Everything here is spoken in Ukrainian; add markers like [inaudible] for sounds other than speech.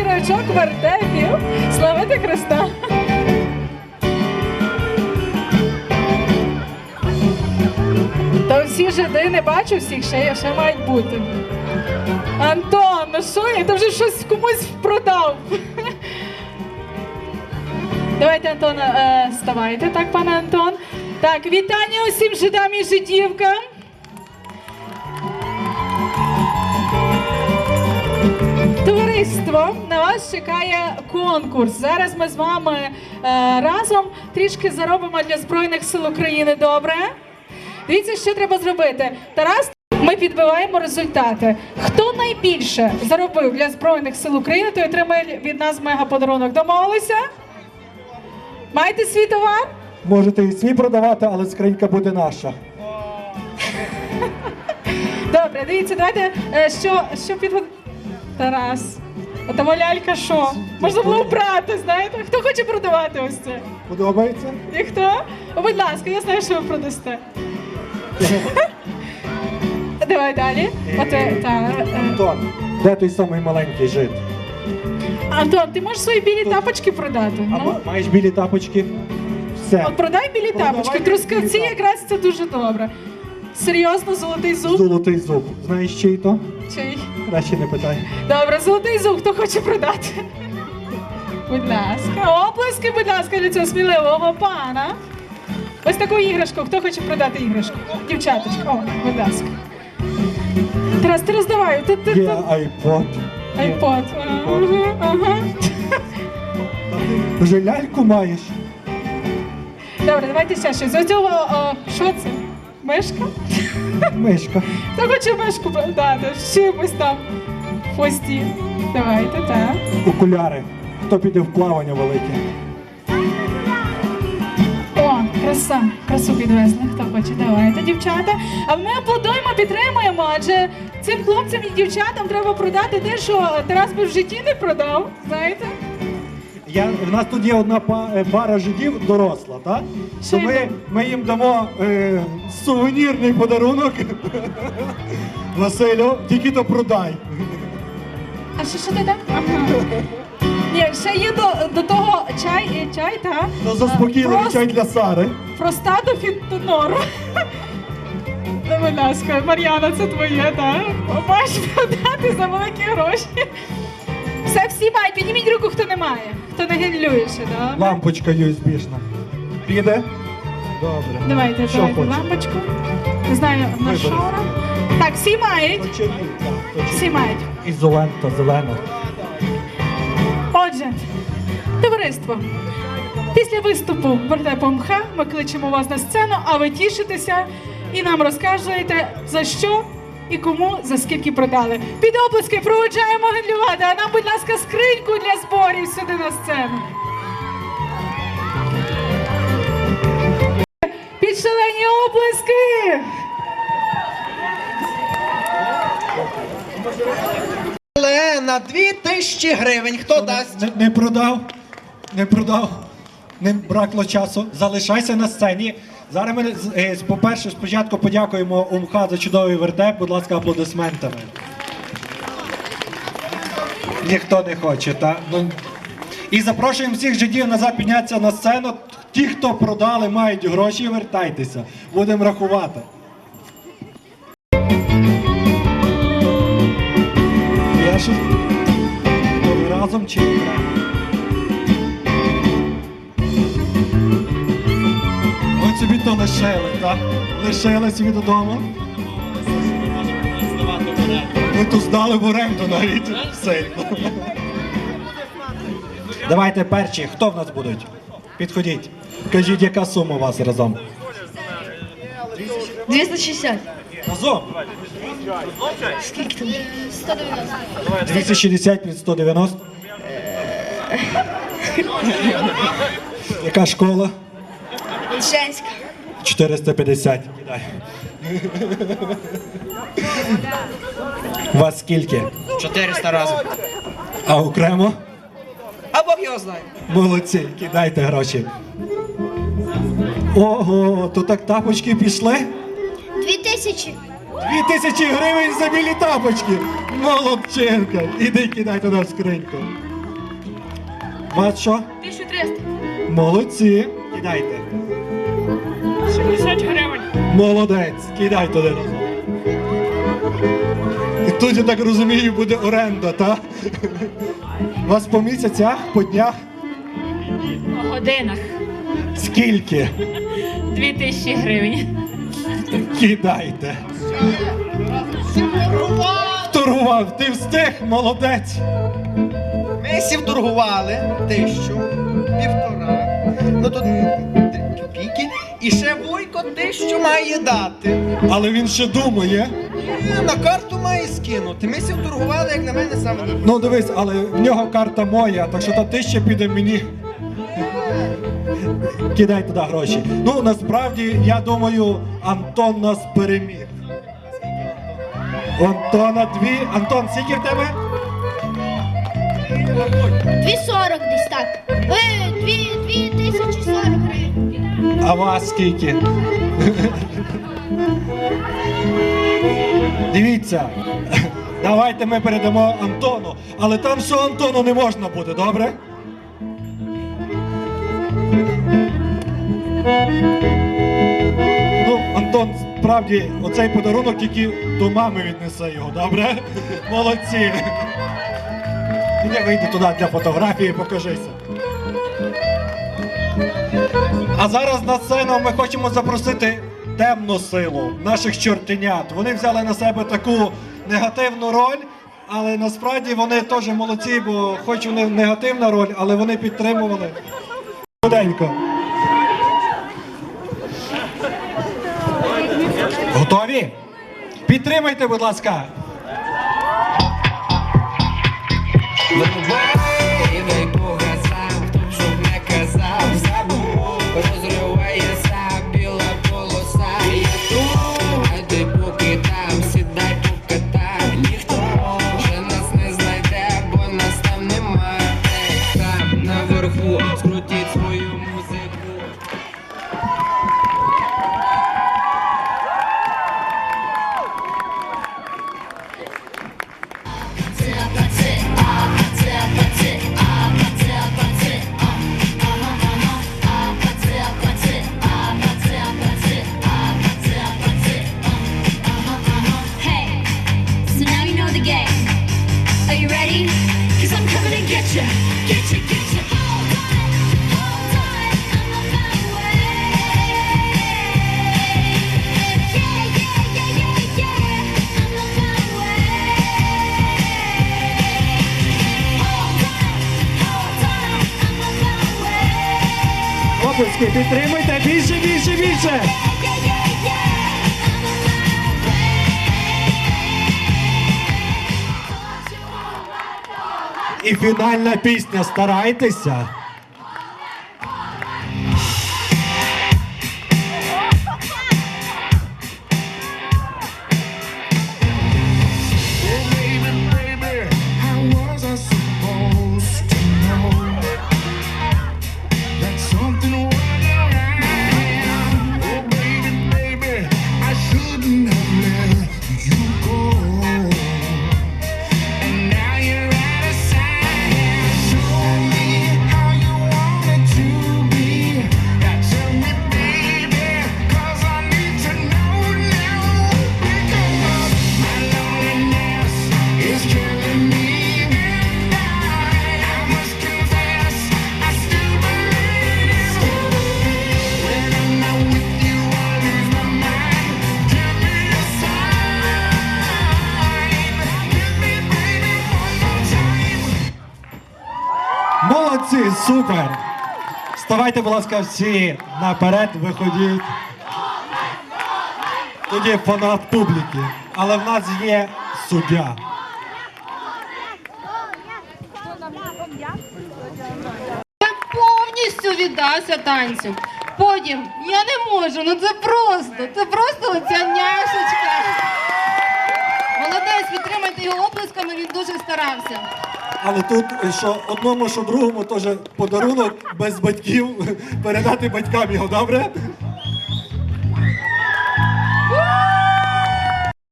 зірочок вертепів. Славити Христа! Та всі жиди не бачу всіх, ще, ще мають бути. Антон, ну що я? Ти вже щось комусь продав. Давайте, Антон, е, ставайте, так, пане Антон. Так, вітання усім жидам і жидівкам. Товариство, на вас чекає конкурс. Зараз ми з вами е, разом трішки заробимо для Збройних сил України. Добре? Дивіться, що треба зробити. Тарас, ми підбиваємо результати. Хто найбільше заробив для Збройних сил України, той отримає від нас мегаподарунок. Домовилися? Маєте свій товар? Можете і свій продавати, але скринька буде наша. Добре, дивіться, давайте е, що, що підготувати. Тарас. Отама лялька що? Можна було обрати, знаєте? Хто хоче продавати ось це? Подобається? Ніхто? Будь ласка, я знаю, що ви продасте. [laughs] Давай далі. Е, та, е, Антон, де той самий маленький жит? Антон, ти можеш свої білі тапочки продати? А Ну? маєш білі тапочки? Все. От продай білі Продавай тапочки. Білі Трускавці тапочки. якраз це дуже добре. Серйозно, золотий зуб? Золотий зуб. Знаєш чий то? Чий? Краще не питай. Добре, золотий зуб, хто хоче продати? Будь ласка, оплески, будь ласка, для цього сміливого пана. Ось таку іграшку. Хто хоче продати іграшку? Дівчаточка, о, будь ласка. Тарас, ти роздавай. Ти, ти, Є ти. айпод. Айпод. Ага, ага. [laughs] Вже ляльку маєш? Добре, давайте ще щось. Ось цього, о, що це? Мишка? Мишка. Хто хоче мишку продати? Чимось там в хвості. Давайте, так. Окуляри. Хто піде в плавання велике? О, краса, красу підвезли. Хто хоче, давайте, дівчата. А ми аплодуємо, підтримуємо, адже цим хлопцям і дівчатам треба продати те, що Тарас би в житті не продав. Знаєте? Я, в нас тут є одна па- е, пара жидів доросла, так? То ми, ми їм дамо е, сувенірний подарунок. Василю, тільки то продай. А що, що ти так? Ага. Ні, ще є до, до того чай, е, чай, та? То заспокійливий Прос- чай для Сари. Простату фітонору. Ну, будь ласка, Мар'яна, це твоє, так? Маєш продати за великі гроші. Все, всі мають, підніміть руку, хто не має, хто не генлює ще, так? Лампочка USB-шна. Піде? Добре. Давайте, Що давайте хочеш? лампочку. Не знаю, на Вибери. Так, всі мають. Всі мають. Ізолента зелена. Отже, товариство. Після виступу вертепу МХ ми кличемо вас на сцену, а ви тішитеся і нам розкажете за що і кому за скільки продали. Під оплески проводжаємо гендлювати, а нам, будь ласка, скриньку для зборів сюди на сцену. Під шалені оплески! Але на дві тисячі гривень хто дасть? Не, не продав. Не продав. Не бракло часу. Залишайся на сцені. Зараз ми, е, по-перше, спочатку подякуємо УМХ за чудовий вертеп. Будь ласка, аплодисментами. Ніхто не хоче, так? Ну, і запрошуємо всіх жидів назад піднятися на сцену. Ті, хто продали, мають гроші, вертайтеся. Будемо рахувати. Я ще... Разом чи? Ви то лишили, так? Лишили собі додому. Ви то здали в оренду навіть сильно. Давайте перші, хто в нас будуть? Підходіть. Кажіть, яка сума у вас разом? 260. Разом. Скільки там? 190. 260 від 190. Яка школа? Женська. 450. Кидай. Вас скільки? 400 разів. А окремо? А Бог його знає. Молодці, кидайте гроші. Ого, то так тапочки пішли? Дві тисячі. Дві тисячі гривень за білі тапочки. Молодчинка. Іди кидай туди в скриньку. Вас що? 1300. Молодці. Кидайте. 70 гривень. Молодець. Кидай туди разом. І тут, я так розумію, буде оренда, так? У вас по місяцях, по днях? По годинах. Скільки? 2000 гривень. Кидайте. Торгував, ти встиг, молодець. Ми сів торгували тисячу, півтора. Ну тут. І ще Вуйко тисячу має дати. Але він ще думає. І на карту має скинути. Ми сів торгували, як на мене саме. Ну дивись, але в нього карта моя, так що та тисяча піде мені. Кидай туди гроші. Ну насправді я думаю, Антон нас переміг. Антона дві. Антон, скільки в тебе? 240 десь так. Е, 2040 гривень. А вас скільки? Дивіться, давайте ми передамо Антону, але там все Антону не можна буде, добре? Ну, Антон, справді, оцей подарунок тільки до мами віднесе його, добре? Молодці. Іди вийди туди для фотографії, покажися. А зараз на сцену ми хочемо запросити темну силу наших чортенят. Вони взяли на себе таку негативну роль, але насправді вони теж молодці, бо хоч них негативна роль, але вони підтримували. Швиденько. Готові? Підтримайте, будь ласка. Підтримуйте більше, більше, більше. І фінальна пісня Старайтеся. Супер! Вставайте, будь ласка, всі наперед, виходіть. Тоді фанат публіки. Але в нас є суддя. повністю віддався танцю. Потім я не можу, ну це просто, це просто оця няшечка. Молодець, підтримайте його оплесками, він дуже старався. Але тут, що одному, що другому, теж подарунок без батьків [laughs] передати батькам його, добре?